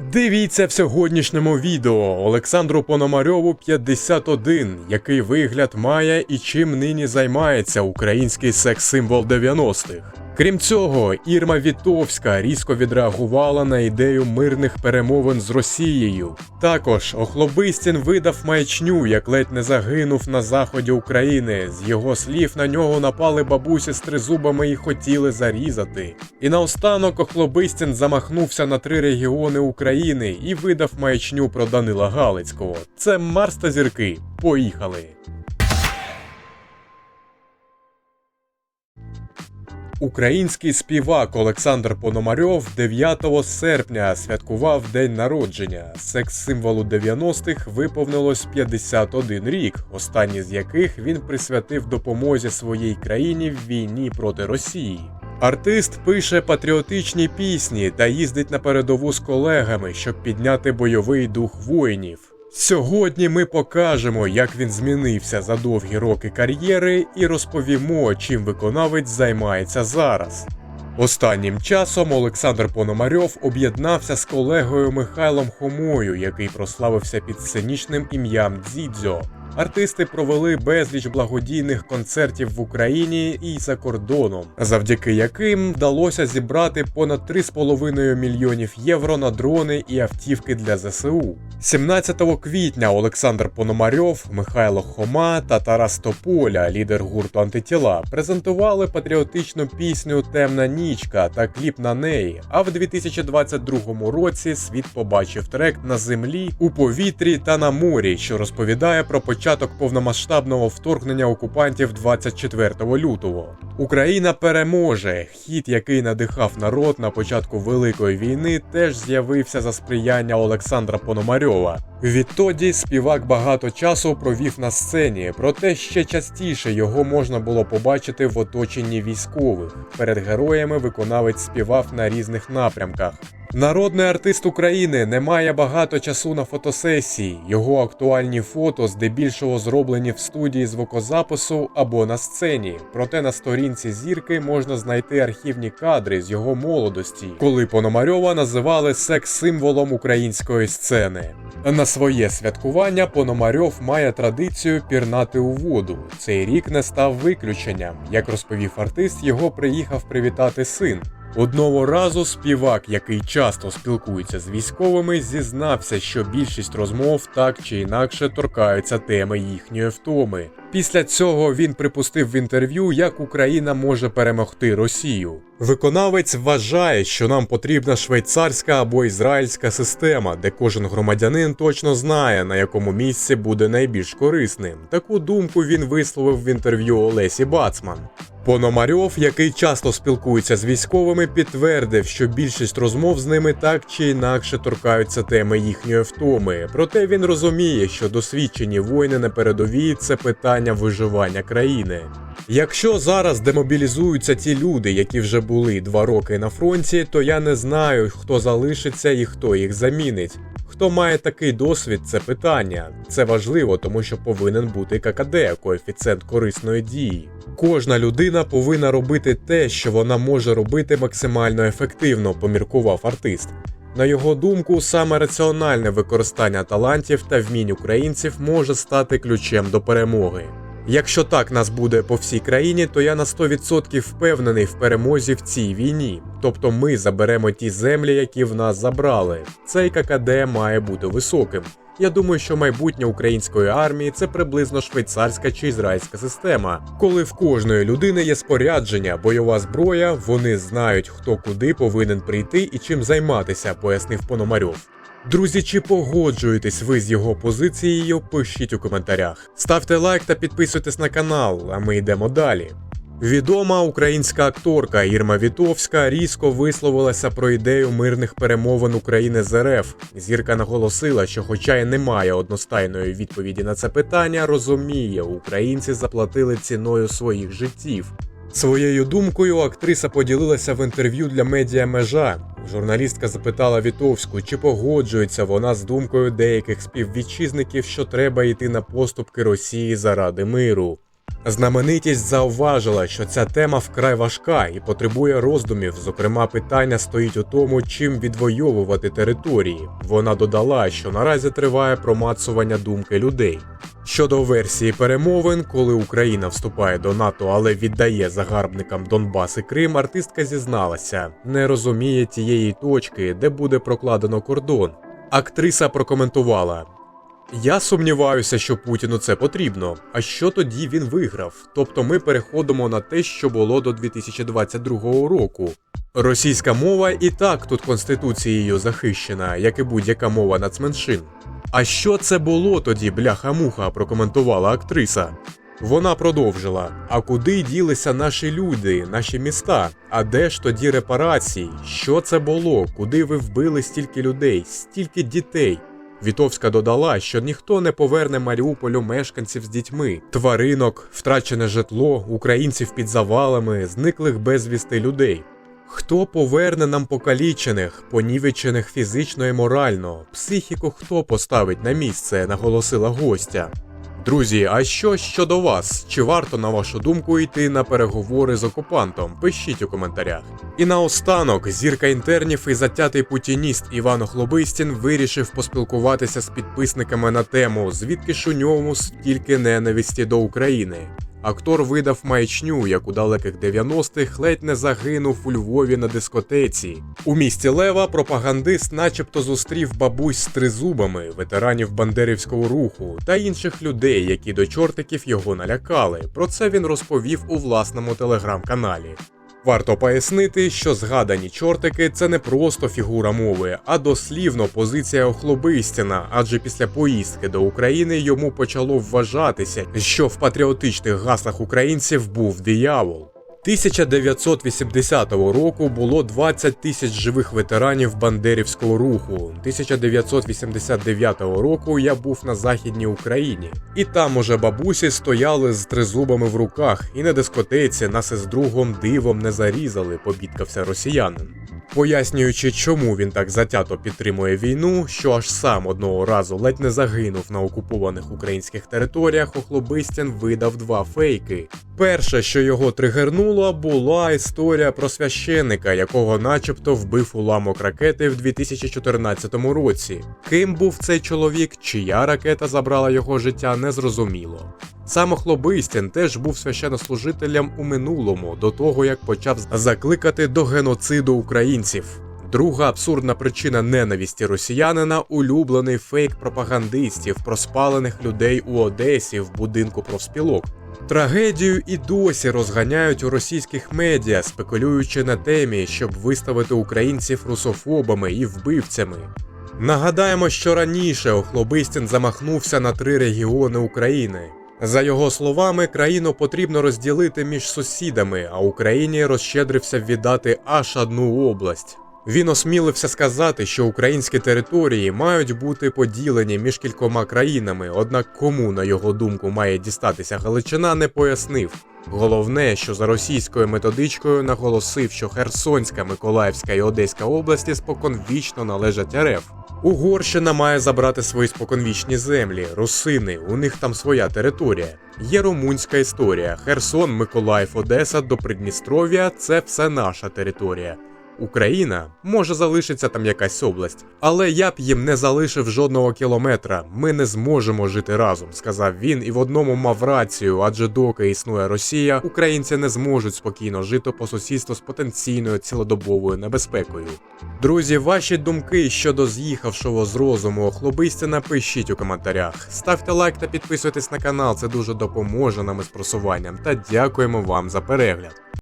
Дивіться в сьогоднішньому відео Олександру Пономарьову 51, який вигляд має і чим нині займається український секс-символ 90-х. Крім цього, Ірма Вітовська різко відреагувала на ідею мирних перемовин з Росією. Також Охлобистін видав маячню, як ледь не загинув на заході України. З його слів на нього напали бабусі з тризубами і хотіли зарізати. І наостанок Охлобистін замахнувся на три регіони України і видав маячню про Данила Галицького. Це Марс та зірки. Поїхали! Український співак Олександр Пономарьов 9 серпня святкував день народження. Секс-символу 90-х виповнилось 51 рік, останній з яких він присвятив допомозі своїй країні в війні проти Росії. Артист пише патріотичні пісні та їздить на передову з колегами, щоб підняти бойовий дух воїнів. Сьогодні ми покажемо, як він змінився за довгі роки кар'єри, і розповімо, чим виконавець займається зараз. Останнім часом Олександр Пономарьов об'єднався з колегою Михайлом Хомою, який прославився під сценічним ім'ям Дзідзьо. Артисти провели безліч благодійних концертів в Україні і за кордоном, завдяки яким вдалося зібрати понад 3,5 мільйонів євро на дрони і автівки для ЗСУ. 17 квітня Олександр Пономарьов, Михайло Хома та Тарас Тополя, лідер гурту Антитіла, презентували патріотичну пісню Темна нічка та кліп на неї. А в 2022 році світ побачив трек на землі, у повітрі та на морі, що розповідає про початок повномасштабного вторгнення окупантів 24 лютого. Україна переможе. Хід, який надихав народ на початку Великої війни, теж з'явився за сприяння Олександра Пономарьова. Відтоді співак багато часу провів на сцені, проте ще частіше його можна було побачити в оточенні військових. Перед героями виконавець співав на різних напрямках. Народний артист України не має багато часу на фотосесії. Його актуальні фото здебільшого зроблені в студії звукозапису або на сцені. Проте на сторінці зірки можна знайти архівні кадри з його молодості, коли Пономарьова називали секс-символом української сцени. На своє святкування Пономарьов має традицію пірнати у воду. Цей рік не став виключенням. Як розповів артист, його приїхав привітати син. Одного разу співак, який часто спілкується з військовими, зізнався, що більшість розмов так чи інакше торкаються теми їхньої втоми. Після цього він припустив в інтерв'ю, як Україна може перемогти Росію. Виконавець вважає, що нам потрібна швейцарська або ізраїльська система, де кожен громадянин точно знає, на якому місці буде найбільш корисним. Таку думку він висловив в інтерв'ю Олесі Бацман. Пономарьов, який часто спілкується з військовими, підтвердив, що більшість розмов з ними так чи інакше торкаються теми їхньої втоми. Проте він розуміє, що досвідчені воїни на передовій це питання виживання країни. Якщо зараз демобілізуються ті люди, які вже були два роки на фронті, то я не знаю, хто залишиться і хто їх замінить. Хто має такий досвід, це питання. Це важливо, тому що повинен бути ККД, коефіцієнт корисної дії. Кожна людина повинна робити те, що вона може робити максимально ефективно, поміркував артист. На його думку, саме раціональне використання талантів та вмінь українців може стати ключем до перемоги. Якщо так нас буде по всій країні, то я на 100% впевнений в перемозі в цій війні. Тобто ми заберемо ті землі, які в нас забрали. Цей ККД має бути високим. Я думаю, що майбутнє української армії це приблизно швейцарська чи ізраїльська система, коли в кожної людини є спорядження, бойова зброя, вони знають, хто куди повинен прийти і чим займатися, пояснив Пономарьов. Друзі, чи погоджуєтесь ви з його позицією? Пишіть у коментарях. Ставте лайк та підписуйтесь на канал, а ми йдемо далі. Відома українська акторка Ірма Вітовська різко висловилася про ідею мирних перемовин України з РФ. Зірка наголосила, що, хоча й немає одностайної відповіді на це питання, розуміє, українці заплатили ціною своїх життів. Своєю думкою актриса поділилася в інтерв'ю для медіа Межа. Журналістка запитала Вітовську, чи погоджується вона з думкою деяких співвітчизників, що треба йти на поступки Росії заради миру. Знаменитість зауважила, що ця тема вкрай важка і потребує роздумів. Зокрема, питання стоїть у тому, чим відвоювати території. Вона додала, що наразі триває промацування думки людей. Щодо версії перемовин, коли Україна вступає до НАТО, але віддає загарбникам Донбас і Крим, артистка зізналася, не розуміє тієї точки, де буде прокладено кордон. Актриса прокоментувала: я сумніваюся, що Путіну це потрібно. А що тоді він виграв? Тобто ми переходимо на те, що було до 2022 року. Російська мова і так тут конституцією захищена, як і будь-яка мова нацменшин. А що це було тоді, бляха-муха, прокоментувала актриса. Вона продовжила: А куди ділися наші люди, наші міста? А де ж тоді репарації? Що це було? Куди ви вбили стільки людей, стільки дітей? Вітовська додала, що ніхто не поверне Маріуполю мешканців з дітьми, тваринок, втрачене житло, українців під завалами, зниклих безвісти людей. Хто поверне нам покалічених, понівечених фізично і морально? Психіку хто поставить на місце, наголосила гостя. Друзі, а що щодо вас? Чи варто, на вашу думку, йти на переговори з окупантом? Пишіть у коментарях. І наостанок, зірка інтернів і затятий путініст Іван Охлобистін вирішив поспілкуватися з підписниками на тему, звідки ж у ньому стільки ненависті до України. Актор видав маячню, як у далеких 90-х ледь не загинув у Львові на дискотеці. У місті Лева пропагандист, начебто, зустрів бабусь з тризубами, ветеранів бандерівського руху та інших людей, які до чортиків його налякали. Про це він розповів у власному телеграм-каналі. Варто пояснити, що згадані чортики це не просто фігура мови, а дослівно позиція Охлобистіна, адже після поїздки до України йому почало вважатися, що в патріотичних гаслах українців був диявол. 1980 року було 20 тисяч живих ветеранів Бандерівського руху. 1989 року я був на Західній Україні, і там уже бабусі стояли з тризубами в руках, і на дискотеці нас із другом дивом не зарізали, побідкався росіянин. Пояснюючи, чому він так затято підтримує війну, що аж сам одного разу ледь не загинув на окупованих українських територіях, Охлобистян видав два фейки. Перше, що його тригернуло, була історія про священника, якого начебто вбив уламок ракети в 2014 році. Ким був цей чоловік, чия ракета забрала його життя, незрозуміло. Сам Охлобистін теж був священнослужителем у минулому, до того як почав закликати до геноциду українців. Друга абсурдна причина ненависті росіянина улюблений фейк пропагандистів про спалених людей у Одесі в будинку профспілок. Трагедію і досі розганяють у російських медіа, спекулюючи на темі, щоб виставити українців русофобами і вбивцями. Нагадаємо, що раніше Охлобистін замахнувся на три регіони України. За його словами, країну потрібно розділити між сусідами, а Україні розщедрився віддати аж одну область. Він осмілився сказати, що українські території мають бути поділені між кількома країнами, однак кому, на його думку, має дістатися Галичина, не пояснив. Головне, що за російською методичкою наголосив, що Херсонська, Миколаївська і Одеська області споконвічно належать РФ. Угорщина має забрати свої споконвічні землі, русини, у них там своя територія. Є румунська історія. Херсон, Миколаїв, Одеса до Придністров'я це все наша територія. Україна може залишиться там якась область, але я б їм не залишив жодного кілометра. Ми не зможемо жити разом, сказав він, і в одному мав рацію, адже доки існує Росія, українці не зможуть спокійно жити по сусідству з потенційною цілодобовою небезпекою. Друзі, ваші думки щодо з'їхавшого з розуму охлобистя напишіть у коментарях. Ставте лайк та підписуйтесь на канал, це дуже допоможе нам із просуванням. Та дякуємо вам за перегляд.